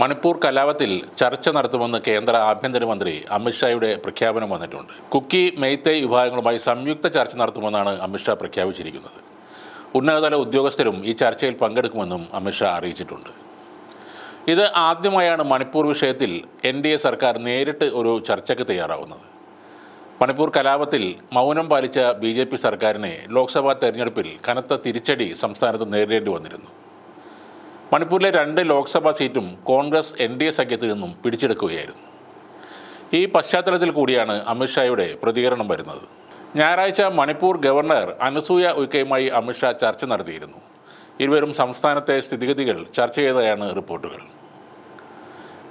മണിപ്പൂർ കലാപത്തിൽ ചർച്ച നടത്തുമെന്ന് കേന്ദ്ര ആഭ്യന്തരമന്ത്രി അമിത്ഷായുടെ പ്രഖ്യാപനം വന്നിട്ടുണ്ട്. കുക്കി മെയ്ത്തെ വിഭാഗങ്ങളുമായി സംയുക്ത ചർച്ച നടത്തുമെന്നാണ് അമിത്ഷാ പ്രഖ്യാപിച്ചിരിക്കുന്നത്. ഉന്നതതല ഉദ്യോഗസ്ഥരും ഈ ചർച്ചയിൽ പങ്കെടുക്കുമെന്നും അമിത്ഷാ അറിയിച്ചിട്ടുണ്ട്. ഇത് ആദ്യമായാണ് മണിപ്പൂർ വിഷയത്തിൽ എൻ ഡി എ സർക്കാർ നേരിട്ട് ഒരു ചർച്ചയ്ക്ക് തയ്യാറാവുന്നത്. മണിപ്പൂർ കലാപത്തിൽ മൗനം പാലിച്ച ബി സർക്കാരിനെ ലോക്സഭാ തെരഞ്ഞെടുപ്പിൽ കനത്ത തിരിച്ചടി സംസ്ഥാനത്ത് നേരിടേണ്ടി വന്നിരുന്നു. മണിപ്പൂരിലെ രണ്ട് ലോക്സഭാ സീറ്റും കോൺഗ്രസ് എൻ ഡി എ സഖ്യത്തിൽ നിന്നും പിടിച്ചെടുക്കുകയായിരുന്നു. ഈ പശ്ചാത്തലത്തിൽ കൂടിയാണ് അമിത്ഷായുടെ പ്രതികരണം വരുന്നത്. ഞായറാഴ്ച മണിപ്പൂർ ഗവർണർ അനസൂയ ഉയ്ക്കയുമായി അമിത്ഷാ ചർച്ച നടത്തിയിരുന്നു. ഇരുവരും സംസ്ഥാനത്തെ സ്ഥിതിഗതികൾ ചർച്ച ചെയ്തതായാണ് റിപ്പോർട്ടുകൾ.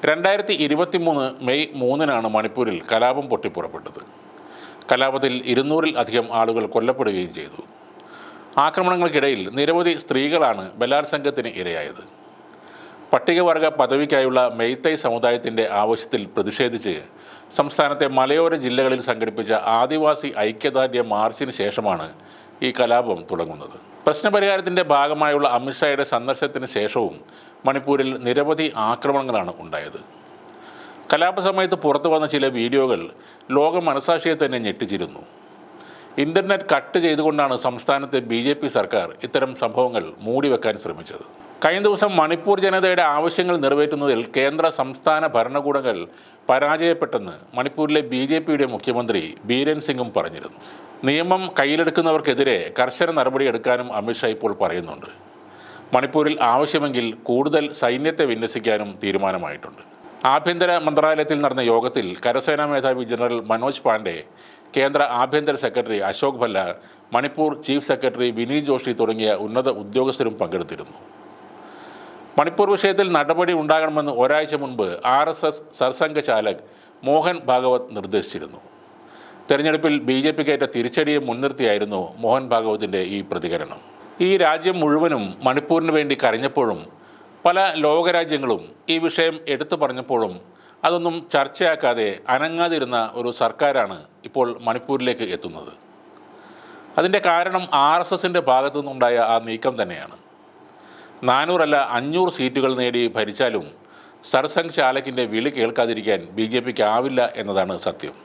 രണ്ടായിരത്തി ഇരുപത്തി മൂന്ന് മെയ് മൂന്നിനാണ് മണിപ്പൂരിൽ കലാപം പൊട്ടിപ്പുറപ്പെട്ടത്. കലാപത്തിൽ ഇരുന്നൂറിൽ അധികം ആളുകൾ കൊല്ലപ്പെടുകയും ചെയ്തു. ആക്രമണങ്ങൾക്കിടയിൽ നിരവധി സ്ത്രീകളാണ് ബലാത്സംഗത്തിന് ഇരയായത്. പട്ടികവർഗ പദവിക്കായുള്ള മെയ്തൈ സമുദായത്തിന്റെ ആവശ്യത്തിൽ പ്രതിഷേധിച്ച് സംസ്ഥാനത്തെ മലയോര ജില്ലകളിൽ സംഘടിപ്പിച്ച ആദിവാസി ഐക്യദാർഢ്യ മാർച്ചിന് ശേഷമാണ് ഈ കലാപം തുടങ്ങുന്നത്. പ്രശ്നപരിഹാരത്തിന്റെ ഭാഗമായുള്ള അമിത്ഷായുടെ സന്ദർശനത്തിന് ശേഷവും മണിപ്പൂരിൽ നിരവധി ആക്രമണങ്ങളാണ് ഉണ്ടായത്. കലാപ സമയത്ത് പുറത്തു വന്ന ചില വീഡിയോകൾ ലോക മനസാക്ഷിയെ തന്നെ ഞെട്ടിച്ചിരുന്നു. ഇന്റർനെറ്റ് കട്ട് ചെയ്തുകൊണ്ടാണ് സംസ്ഥാനത്തെ ബി ജെ പി സർക്കാർ ഇത്തരം സംഭവങ്ങൾ മൂടിവെക്കാൻ ശ്രമിച്ചത്. കഴിഞ്ഞ ദിവസം മണിപ്പൂർ ജനതയുടെ ആവശ്യങ്ങൾ നിറവേറ്റുന്നതിൽ കേന്ദ്ര സംസ്ഥാന ഭരണകൂടങ്ങൾ പരാജയപ്പെട്ടെന്ന് മണിപ്പൂരിലെ ബി ജെ പിയുടെ മുഖ്യമന്ത്രി ബീരൻ സിംഗും പറഞ്ഞിരുന്നു. നിയമം കയ്യിലെടുക്കുന്നവർക്കെതിരെ കർശന നടപടിയെടുക്കാനും അമിത്ഷാ ഇപ്പോൾ പറയുന്നുണ്ട്. മണിപ്പൂരിൽ ആവശ്യമെങ്കിൽ കൂടുതൽ സൈന്യത്തെ വിന്യസിക്കാനും തീരുമാനമായിട്ടുണ്ട്. ആഭ്യന്തര മന്ത്രാലയത്തിൽ നടന്ന യോഗത്തിൽ കരസേനാ മേധാവി ജനറൽ മനോജ് പാണ്ഡെ കേന്ദ്ര ആഭ്യന്തര secretary Ashok Bhalla Manipur chief secretary Vineet Joshi തുടങ്ങിയ ഉന്നത ഉദ്യോഗസ്ഥരും പങ്കെടുത്തിരുന്നു. മണിപ്പൂർ വിഷയത്തിൽ നടപടി ഉണ്ടാകണമെന്ന് ഒരാഴ്ച മുൻപ് R S S Sarsanghchalak Mohan Bhagwat നിർദ്ദേശിച്ചിരുന്നു. തെരഞ്ഞെടുപ്പിൽ ബി ജെ പിക്കേറ്റ തിരിച്ചടിയെ മുൻനിർത്തിയായിരുന്നു മോഹൻ ഭാഗവതിന്റെ ഈ പ്രതികരണം. ഈ രാജ്യം മുഴുവനും മണിപ്പൂരിന് വേണ്ടി കരഞ്ഞപ്പോഴും പല ലോകരാജ്യങ്ങളും ഈ വിഷയം എടുത്തു പറഞ്ഞപ്പോഴും അതൊന്നും ചർച്ചയാക്കാതെ അനങ്ങാതിരുന്ന ഒരു സർക്കാരാണ് ഇപ്പോൾ മണിപ്പൂരിലേക്ക് എത്തുന്നത്. അതിന്റെ കാരണം ആർ എസ് എസിന്റെ ഭാഗത്തു നിന്നുണ്ടായ ആ നീക്കം തന്നെയാണ്. നാനൂറല്ല അഞ്ഞൂറ് സീറ്റുകൾ നേടി ഭരിച്ചാലും സർസംഘ് ചാലക്കിന്റെ വിളി കേൾക്കാതിരിക്കാൻ ബി ജെ പിക്ക് ആവില്ല എന്നതാണ് സത്യം.